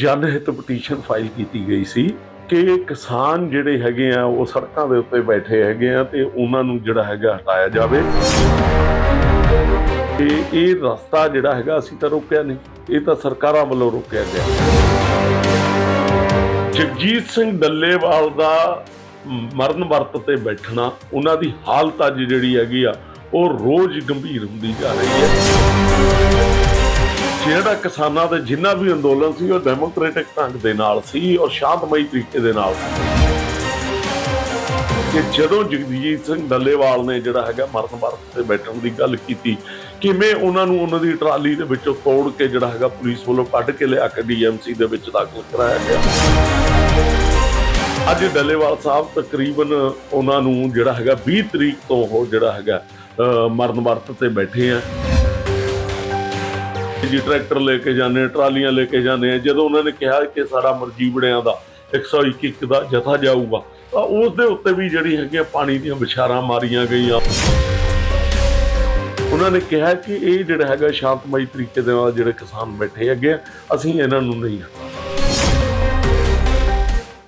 ਜਨ ਹਿੱਤ petition file ਕੀਤੀ ਗਈ ਸੀ ਕਿ ਕਿਸਾਨ ਜਿਹੜੇ ਹੈਗੇ ਆ, ਉਹ ਸੜਕਾਂ ਦੇ ਉੱਤੇ ਬੈਠੇ ਹੈਗੇ ਆ ਤੇ ਉਹਨਾਂ ਨੂੰ ਜਿਹੜਾ ਹੈਗਾ ਹਟਾਇਆ ਜਾਵੇ। ਤੇ ਇਹ ਰਸਤਾ ਜਿਹੜਾ ਹੈਗਾ ਅਸੀਂ ਤਾਂ ਰੋਕਿਆ ਨਹੀਂ, ਇਹ ਤਾਂ ਸਰਕਾਰਾਂ ਵੱਲੋਂ ਰੋਕਿਆ ਗਿਆ। ਜਗਜੀਤ ਸਿੰਘ ਡੱਲੇਵਾਲ ਦਾ ਮਰਨ ਵਰਤ ਤੇ ਬੈਠਣਾ, ਉਹਨਾਂ ਦੀ ਹਾਲਤ ਅੱਜ ਜਿਹੜੀ ਹੈਗੀ ਆ, ਉਹ ਰੋਜ਼ ਗੰਭੀਰ ਹੁੰਦੀ ਜਾ ਰਹੀ ਹੈ। ਜਿਹੜਾ ਕਿਸਾਨਾਂ ਦੇ ਜਿੰਨਾ ਵੀ ਅੰਦੋਲਨ ਸੀ, ਉਹ ਡੈਮੋਕ੍ਰੈਟਿਕ ਢੰਗ ਦੇ ਨਾਲ ਸੀ ਔਰ ਸ਼ਾਂਤਮਈ ਤਰੀਕੇ ਦੇ ਨਾਲ ਕਿ ਜਦੋਂ ਜਗਜੀਤ ਸਿੰਘ ਡੱਲੇਵਾਲ ਨੇ ਜਿਹੜਾ ਹੈਗਾ ਮਰਨ ਵਰਤ ਤੇ ਬੈਠਣ ਦੀ ਗੱਲ ਕੀਤੀ, ਕਿਵੇਂ ਉਹਨਾਂ ਨੂੰ ਉਹਨਾਂ ਦੀ ਟਰਾਲੀ ਦੇ ਵਿੱਚੋਂ ਤੋੜ ਕੇ ਜਿਹੜਾ ਹੈਗਾ ਪੁਲਿਸ ਵੱਲੋਂ ਕੱਢ ਕੇ ਲਿਆ ਕੇ ਡੀਐਮਸੀ ਦੇ ਵਿੱਚ ਦਾਖਲ ਕਰਾਇਆ ਗਿਆ। ਅੱਜ ਡੱਲੇਵਾਲ ਸਾਹਿਬ ਤਕਰੀਬਨ ਉਹਨਾਂ ਨੂੰ ਜਿਹੜਾ ਹੈਗਾ 20 ਤਰੀਕ ਤੋਂ ਉਹ ਜਿਹੜਾ ਹੈਗਾ ਮਰਨ ਵਰਤ ਤੇ ਬੈਠੇ ਆ। ਜੀ ਟਰੈਕਟਰ ਲੈ ਕੇ ਜਾਂਦੇ ਆ, ਟਰਾਲੀਆਂ ਲੈ ਕੇ ਜਾਂਦੇ ਆ। ਜਦੋਂ ਉਹਨਾਂ ਨੇ ਕਿਹਾ ਕਿ ਸਾਡਾ ਮਰਜੀਵੜਿਆਂ ਦਾ 121 ਦਾ ਜਥਾ ਜਾਊਗਾ ਤਾਂ ਉਸ ਦੇ ਉੱਤੇ ਵੀ ਜਿਹੜੀ ਹੈਗੀਆਂ ਪਾਣੀ ਦੀਆਂ ਵਿਚਾਰਾਂ ਮਾਰੀਆਂ ਗਈਆਂ। ਉਹਨਾਂ ਨੇ ਕਿਹਾ ਕਿ ਇਹ ਜਿਹੜਾ ਹੈਗਾ ਸ਼ਾਂਤਮਈ ਤਰੀਕੇ ਦੇ ਨਾਲ ਜਿਹੜੇ ਕਿਸਾਨ ਬੈਠੇ ਹੈਗੇ ਆ, ਅਸੀਂ ਇਹਨਾਂ ਨੂੰ ਨਹੀਂ ਹਟਾ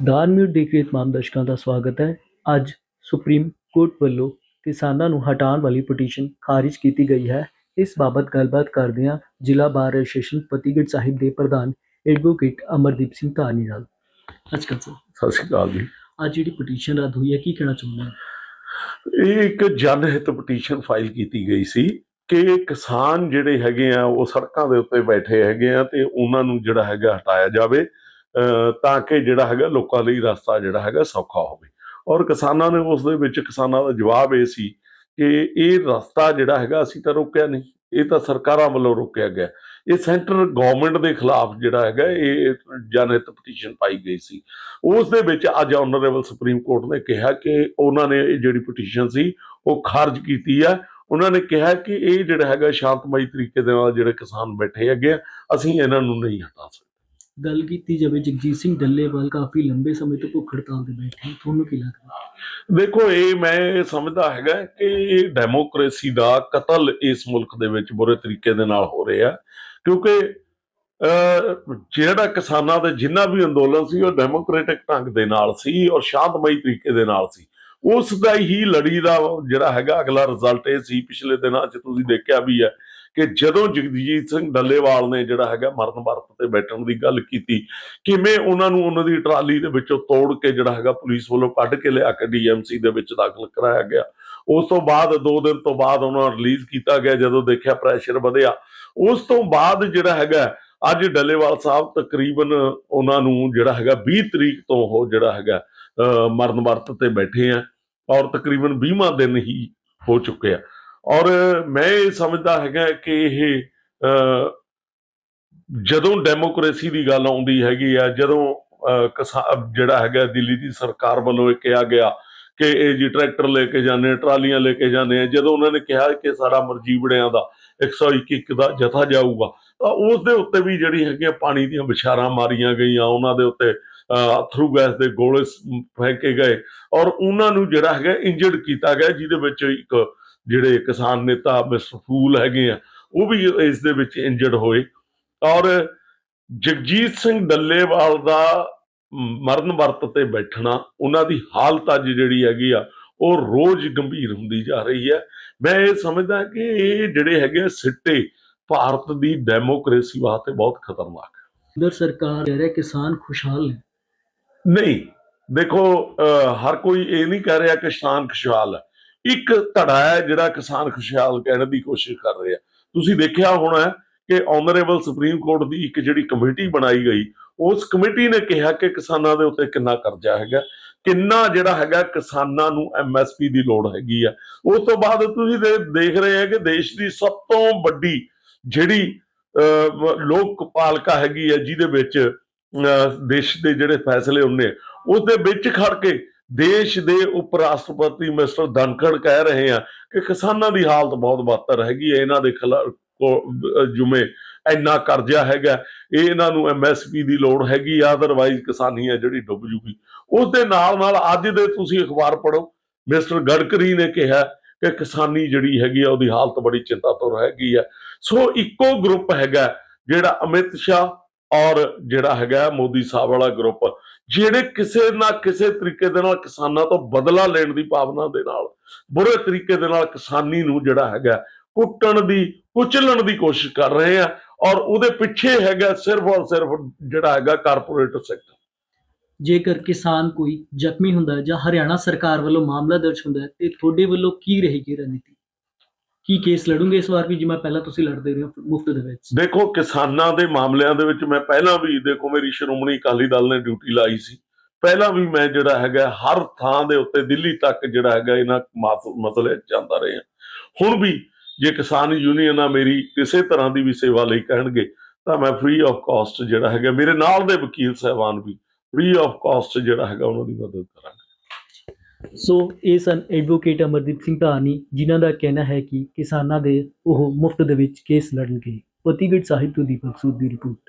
ਧਾਰਮਿਕ ਦੇਖ ਤਮਾਮ ਦਰਸ਼ਕਾਂ ਦਾ ਸਵਾਗਤ ਹੈ। ਅੱਜ ਸੁਪਰੀਮ ਕੋਰਟ ਵੱਲੋਂ ਕਿਸਾਨਾਂ ਨੂੰ ਹਟਾਉਣ ਵਾਲੀ ਪਟੀਸ਼ਨ ਖਾਰਿਜ ਕੀਤੀ ਗਈ ਹੈ। ਇਸ ਬਾਬਤ ਗੱਲਬਾਤ ਕਰਦਿਆਂ ਜ਼ਿਲ੍ਹਾ ਬਾਰ ਐਸੋਸੀਏਸ਼ਨ ਫਤਿਹਗੜ੍ਹ ਸਾਹਿਬ ਦੇ ਪ੍ਰਧਾਨ ਐਡਵੋਕੇਟ ਅਮਰਦੀਪ ਸਿੰਘ ਧਾਨੀ ਨਾਲ। ਅੱਜ ਕੱਲ੍ਹ ਸਰ। ਸਤਿ ਸ਼੍ਰੀ ਅਕਾਲ ਜੀ। ਅੱਜ ਜਿਹੜੀ ਪਟੀਸ਼ਨ ਰੱਦ ਹੋਈ ਹੈ ਕੀ ਕਹਿਣਾ ਚਾਹੁੰਦੇ ਹੋ? ਇਹ ਇੱਕ ਜਨਹਿਤ ਪਟੀਸ਼ਨ ਫਾਈਲ ਕੀਤੀ ਗਈ ਸੀ ਕਿ ਕਿਸਾਨ ਜਿਹੜੇ ਹੈਗੇ ਆ ਉਹ ਸੜਕਾਂ ਦੇ ਉੱਤੇ ਬੈਠੇ ਹੈਗੇ ਆ ਤੇ ਉਹਨਾਂ ਨੂੰ ਜਿਹੜਾ ਹੈਗਾ ਹਟਾਇਆ ਜਾਵੇ ਤਾਂ ਕਿ ਜਿਹੜਾ ਹੈਗਾ ਲੋਕਾਂ ਲਈ ਰਸਤਾ ਜਿਹੜਾ ਹੈਗਾ ਸੌਖਾ ਹੋਵੇ। ਔਰ ਕਿਸਾਨਾਂ ਨੇ ਉਸ ਦੇ ਵਿੱਚ ਕਿਸਾਨਾਂ ਦਾ ਜਵਾਬ ਇਹ ਸੀ ਕਿ ਇਹ ਰਸਤਾ ਜਿਹੜਾ ਹੈਗਾ ਅਸੀਂ ਤਾਂ ਰੋਕਿਆ ਨਹੀਂ, ਇਹ ਤਾਂ ਸਰਕਾਰਾਂ ਵੱਲੋਂ ਰੋਕਿਆ ਗਿਆ। ਇਹ ਸੈਂਟਰ ਗਵਰਨਮੈਂਟ ਦੇ ਖਿਲਾਫ ਜਿਹੜਾ ਹੈਗਾ, ਇਹ ਜਨਹਿਤ ਪਟੀਸ਼ਨ ਪਾਈ ਗਈ ਸੀ। ਉਸ ਦੇ ਵਿੱਚ ਅੱਜ ਆਨਰੇਬਲ ਸੁਪਰੀਮ ਕੋਰਟ ਨੇ ਕਿਹਾ ਕਿ ਉਹਨਾਂ ਨੇ ਇਹ ਜਿਹੜੀ ਪਟੀਸ਼ਨ ਸੀ, ਉਹ ਖਾਰਜ ਕੀਤੀ ਹੈ ਉਹਨਾਂ ਨੇ ਕਿਹਾ ਕਿ ਇਹ ਜਿਹੜਾ ਹੈਗਾ ਸ਼ਾਂਤਮਈ ਤਰੀਕੇ ਦੇ ਨਾਲ ਜਿਹੜੇ ਕਿਸਾਨ ਬੈਠੇ ਹੈਗੇ ਆ, ਅਸੀਂ ਇਹਨਾਂ ਨੂੰ ਨਹੀਂ ਹਟਾ ਸਕਦੇ। ਗੱਲ ਕੀਤੀ ਜਾਵੇ ਜਗਜੀਤ ਸਿੰਘ ਡੱਲੇਵਾਲ ਕਾਫੀ ਲੰਬੇ ਸਮੇਂ ਤੋਂ ਭੁੱਖ ਹੜਤਾਲ ਤੇ ਬੈਠੇ ਹਨ ਤੁਹਾਨੂੰ ਕੀ ਲੱਗਦਾ? ਦੇਖੋ ਇਹ ਮੈਂ ਸਮਝਦਾ ਹੈਗਾ ਕਿ ਡੈਮੋਕ੍ਰੇਸੀ ਦਾ ਕਤਲ ਇਸ ਮੁਲਕ ਦੇ ਵਿੱਚ ਬੁਰੇ ਤਰੀਕੇ ਦੇ ਨਾਲ ਹੋ ਰਿਹਾ ਕਿਉਂਕਿ ਅਹ, ਜਿਹੜਾ ਕਿਸਾਨਾਂ ਦੇ ਜਿੰਨਾ ਵੀ ਅੰਦੋਲਨ ਸੀ ਉਹ ਡੈਮੋਕ੍ਰੈਟਿਕ ਢੰਗ ਦੇ ਨਾਲ ਸੀ ਔਰ ਸ਼ਾਂਤਮਈ ਤਰੀਕੇ ਦੇ ਨਾਲ ਸੀ। ਉਸ ਦਾ ਹੀ ਲੜੀ ਦਾ ਜਿਹੜਾ ਹੈਗਾ ਅਗਲਾ ਰਿਜ਼ਲਟ ਇਹ ਸੀ ਪਿਛਲੇ ਦਿਨਾਂ 'ਚ ਤੁਸੀਂ ਦੇਖਿਆ ਵੀ ਹੈ ਕਿ ਜਦੋਂ ਜਗਜੀਤ ਸਿੰਘ ਡੱਲੇਵਾਲ ਨੇ ਜਿਹੜਾ ਹੈਗਾ ਮਰਨ ਵਰਤ ਤੇ ਬੈਠਣ ਦੀ ਗੱਲ ਕੀਤੀ, ਕਿਵੇਂ ਉਹਨਾਂ ਨੂੰ ਉਹਨਾਂ ਦੀ ਟਰਾਲੀ ਦੇ ਵਿੱਚੋਂ ਤੋੜ ਕੇ ਜਿਹੜਾ ਹੈਗਾ ਪੁਲਿਸ ਵੱਲੋਂ ਕੱਢ ਕੇ ਲਿਆ ਕੇ ਡੀਐਮਸੀ ਦੇ ਵਿੱਚ ਦਾਖਲ ਕਰਾਇਆ ਗਿਆ। ਉਸ ਤੋਂ ਬਾਅਦ 2 ਦਿਨ ਤੋਂ ਬਾਅਦ ਉਹਨਾਂ ਨੂੰ ਰਿਲੀਜ਼ ਕੀਤਾ ਗਿਆ ਜਦੋਂ ਦੇਖਿਆ ਪ੍ਰੈਸ਼ਰ ਵਧਿਆ। ਉਸ ਤੋਂ ਬਾਅਦ ਜਿਹੜਾ ਹੈਗਾ, ਅੱਜ ਡੱਲੇਵਾਲ ਸਾਹਿਬ ਤਕਰੀਬਨ ਉਹਨਾਂ ਨੂੰ ਜਿਹੜਾ ਹੈਗਾ 20 ਤਰੀਕ ਤੋਂ ਉਹ ਜਿਹੜਾ ਹੈਗਾ, ਅਹ ਮਰਨ ਵਰਤ ਤੇ ਬੈਠੇ ਆ ਔਰ ਤਕਰੀਬਨ 20ਵਾਂ ਦਿਨ ਹੀ ਹੋ ਚੁੱਕਿਆ ਔਰ ਮੈਂ ਇਹ ਸਮਝਦਾ ਹੈਗਾ ਕਿ ਇਹ ਅਹ, ਜਦੋਂ ਡੈਮੋਕ੍ਰੇਸੀ ਦੀ ਗੱਲ ਆਉਂਦੀ ਹੈਗੀ ਆ ਜਦੋਂ ਅਹ, ਕਿਸਾ- ਜਿਹੜਾ ਹੈਗਾ ਦਿੱਲੀ ਦੀ ਸਰਕਾਰ ਵੱਲੋਂ ਇਹ ਕਿਹਾ ਗਿਆ ਕਿ ਇਹ ਜੀ ਟਰੈਕਟਰ ਲੈ ਕੇ ਜਾਂਦੇ ਟਰਾਲੀਆਂ ਲੈ ਕੇ ਜਾਂਦੇ ਆ ਜਦੋਂ ਉਹਨਾਂ ਨੇ ਕਿਹਾ ਕਿ ਸਾਡਾ ਮਰਜੀਵੜਿਆਂ ਦਾ 121 ਦਾ ਜਥਾ ਜਾਊਗਾ ਤਾਂ ਉਸ ਦੇ ਉੱਤੇ ਵੀ ਜਿਹੜੀ ਹੈਗੀਆਂ ਪਾਣੀ ਦੀਆਂ ਵਿਚਾਰਾਂ ਮਾਰੀਆਂ ਗਈਆਂ ਉਹਨਾਂ ਦੇ ਉੱਤੇ ਅਥਰੂ ਗੈਸ ਦੇ ਗੋਲੇ ਸ- ਫੈਂਕੇ ਗਏ ਔਰ ਉਹਨਾਂ ਨੂੰ ਜਿਹੜਾ ਹੈਗਾ ਇੰਜਰਡ ਕੀਤਾ ਗਿਆ ਜਿਹਦੇ ਵਿੱਚ ਇੱਕ ਜਿਹੜੇ ਕਿਸਾਨ ਨੇਤਾ ਮਿਸਟਰ ਫੂਲ ਹੈਗੇ ਆ ਉਹ ਵੀ ਇਸ ਦੇ ਵਿੱਚ ਇੰਜਰਡ ਹੋਏ। ਔਰ ਜਗਜੀਤ ਸਿੰਘ ਡੱਲੇਵਾਲ ਦਾ ਮਰਨ ਵਰਤ ਤੇ ਬੈਠਣਾ ਉਹਨਾਂ ਦੀ ਹਾਲਤ ਅੱਜ ਜਿਹੜੀ ਹੈਗੀ ਆ ਉਹ ਰੋਜ਼ ਗੰਭੀਰ ਹੁੰਦੀ ਜਾ ਰਹੀ ਹੈ। ਮੈਂ ਇਹ ਸਮਝਦਾ ਕਿ ਇਹ ਜਿਹੜੇ ਹੈਗੇ ਸਿੱਟੇ ਭਾਰਤ ਦੀ ਡੈਮੋਕ੍ਰੇਸੀ ਵਾਸਤੇ ਬਹੁਤ ਖਤਰਨਾਕ। ਹੈ ਉਧਰ ਸਰਕਾਰ ਕਹਿ ਰਿਹਾ ਕਿਸਾਨ ਖੁਸ਼ਹਾਲ ਨਹੀਂ ਦੇਖੋ ਹਰ ਕੋਈ ਇਹ ਨਹੀਂ ਕਹਿ ਰਿਹਾ ਕਿ ਕਿਸਾਨ ਖੁਸ਼ਹਾਲ ਹੈ। ਇੱਕ ਧੜਾ ਹੈ ਜਿਹੜਾ ਕਿਸਾਨ ਖੁਸ਼ਹਾਲ ਕਹਿਣ ਦੀ ਕੋਸ਼ਿਸ਼ ਕਰ ਰਿਹਾ। ਤੁਸੀਂ ਦੇਖਿਆ ਹੋਣਾ ਕਿ ਆਨਰੇਬਲ ਸੁਪਰੀਮ ਕੋਰਟ ਦੀ ਇੱਕ ਜਿਹੜੀ ਕਮੇਟੀ ਬਣਾਈ ਗਈ, ਉਸ ਕਮੇਟੀ ਨੇ ਕਿਹਾ ਕਿ ਕਿਸਾਨਾਂ ਦੇ ਉੱਤੇ ਕਿੰਨਾ ਕਰਜ਼ਾ ਹੈਗਾ, ਕਿੰਨਾ ਜਿਹੜਾ ਹੈਗਾ ਕਿਸਾਨਾਂ ਨੂੰ ਐਮਐਸਪੀ ਦੀ ਲੋੜ ਹੈਗੀ ਆ। ਉਸ ਤੋਂ ਬਾਅਦ ਤੁਸੀਂ ਦੇ- ਦੇਖ ਰਹੇ ਹੋ ਕਿ ਦੇਸ਼ ਦੀ ਸਭ ਤੋਂ ਵੱਡੀ ਜਿਹੜੀ ਲੋਕ ਪਾਲਕਾ ਹੈਗੀ ਆ ਜਿਹਦੇ ਵਿੱਚ ਦੇਸ਼ ਦੇ ਜਿਹੜੇ ਫੈਸਲੇ ਹੁੰਦੇ ਉਸ ਦੇ ਵਿੱਚ ਖੜ ਕੇ ਦੇਸ਼ ਦੇ ਉਪ ਰਾਸ਼ਟਰਪਤੀ ਮਿਸਟਰ ਧਨਖੜ ਕਹਿ ਰਹੇ ਆ ਕਿ ਕਿਸਾਨਾਂ ਦੀ ਹਾਲਤ ਬਹੁਤ ਬਦਤਰ ਹੈਗੀ ਹੈ। ਇਹਨਾਂ ਦੇ ਖਿਲਾਫ ਜੁਮੇ ਇੰਨਾ ਕਰਜ਼ਾ ਹੈਗਾ। ਇਹ ਇਹਨਾਂ ਨੂੰ ਐਮਐਸਪੀ ਦੀ ਲੋੜ ਹੈਗੀ ਆ ਅਦਰਵਾਈਜ਼ ਕਿਸਾਨੀ ਹੈ ਜਿਹੜੀ ਡੁੱਬ ਜੂਗੀ। ਉਸ ਦੇ ਨਾਲ ਨਾਲ ਅੱਜ ਦੇ ਤੁਸੀਂ ਅਖਬਾਰ ਪੜ੍ਹੋ, ਮਿਸਟਰ ਗਡਕਰੀ ਨੇ ਕਿਹਾ ਕਿ ਕਿਸਾਨੀ ਜਿਹੜੀ ਹੈਗੀ ਆ, ਉਹਦੀ ਹਾਲਤ ਬੜੀ ਚਿੰਤਾਤੁਰ ਹੈਗੀ ਆ। ਸੋ ਇੱਕੋ ਗਰੁੱਪ ਹੈਗਾ ਜਿਹੜਾ ਅਮਿਤ ਸ਼ਾਹ ਔਰ ਜਿਹੜਾ ਹੈਗਾ ਮੋਦੀ ਸਾਹਿਬ ਵਾਲਾ ਗਰੁੱਪ ਜਿਹੜੇ ਕਿਸੇ ਨਾ ਕਿਸੇ ਤਰੀਕੇ ਦੇ ਨਾਲ ਕਿਸਾਨਾਂ ਤੋਂ ਬਦਲਾ ਲੈਣ ਦੀ ਭਾਵਨਾ ਦੇ ਨਾਲ, ਬੁਰੇ ਤਰੀਕੇ ਦੇ ਨਾਲ ਕਿਸਾਨੀ ਨੂੰ ਜਿਹੜਾ ਹੈਗਾ ਕੁੱਟਣ ਦੀ, ਕੁਚਲਣ ਦੀ ਕੋਸ਼ਿਸ਼ ਕਰ ਰਹੇ ਆ ਔਰ ਉਹਦੇ ਪਿੱਛੇ ਹੈਗਾ ਸਿਰਫ ਔਰ ਸਿਰਫ ਜਿਹੜਾ ਹੈਗਾ ਕਾਰਪੋਰੇਟ ਸੈਕਟਰ ਜੇਕਰ ਕਿਸਾਨ ਕੋਈ ਜ਼ਖਮੀ ਹੁੰਦਾ ਜਾਂ ਹਰਿਆਣਾ ਸਰਕਾਰ ਵੱਲੋਂ ਮਾਮਲਾ ਦਰਜ ਹੁੰਦਾ ਤੇ ਤੁਹਾਡੇ ਵੱਲੋਂ ਕੀ ਰਹੇਗੀ ਰਣਨੀਤੀ? ਕੀ ਕੇਸ ਲੜੋਗੇ ਇਸ ਵਾਰ ਵੀ ਜਿਵੇਂ ਪਹਿਲਾਂ ਤੁਸੀਂ ਲੜਦੇ ਰਹੇ ਹੋ ਮੁਫਤ ਦੇ ਵਿੱਚ? ਦੇਖੋ, ਕਿਸਾਨਾਂ ਦੇ ਮਾਮਲਿਆਂ ਦੇ ਵਿੱਚ ਮੈਂ ਪਹਿਲਾਂ ਵੀ ਦੇਖੋ, ਮੇਰੀ ਸ਼੍ਰੋਮਣੀ ਅਕਾਲੀ ਦਲ ਨੇ ਡਿਊਟੀ ਲਾਈ ਸੀ। ਪਹਿਲਾਂ ਵੀ ਮੈਂ ਜਿਹੜਾ ਹੈਗਾ, ਹਰ ਥਾਂ ਦੇ ਉੱਤੇ ਦਿੱਲੀ ਤੱਕ ਜਿਹੜਾ ਹੈਗਾ, ਇਹਨਾਂ ਮਾਸ- ਮਸਲੇ ਜਾਂਦਾ ਰਿਹਾ ਹੁਣ ਵੀ ਜੇ ਕਿਸਾਨ ਯੂਨੀਅਨ ਮੇਰੀ ਕਿਸੇ ਤਰ੍ਹਾਂ ਦੀ ਵੀ ਸੇਵਾ ਲਈ ਕਹਿਣਗੇ, ਤਾਂ ਮੈਂ ਫ੍ਰੀ ਆਫ ਕਾਸਟ ਜਿਹੜਾ ਹੈਗਾ, ਮੇਰੇ ਨਾਲ ਦੇ ਵਕੀਲ ਸਹਿਬਾਨ ਵੀ ਫ੍ਰੀ ਆਫ ਕਾਸਟ ਜਿਹੜਾ ਹੈਗਾ, ਉਹਨਾਂ ਦੀ ਮਦਦ ਕਰਾਂਗਾ। ਸੋ ਇਹ ਸਨ ਐਡਵੋਕੇਟ ਅਮਰਦੀਪ ਸਿੰਘ ਧਾਨੀ ਜਿਨ੍ਹਾਂ ਦਾ ਕਹਿਣਾ ਹੈ ਕਿ ਕਿਸਾਨਾਂ ਦੇ ਉਹ ਮੁਫਤ ਦੇ ਵਿੱਚ ਕੇਸ ਲੜਨਗੇ। ਫਤਿਹਗੜ੍ਹ ਸਾਹਿਬ ਤੋਂ ਦੀਪਕ ਸੂਦ ਦੀ ਰਿਪੋਰਟ।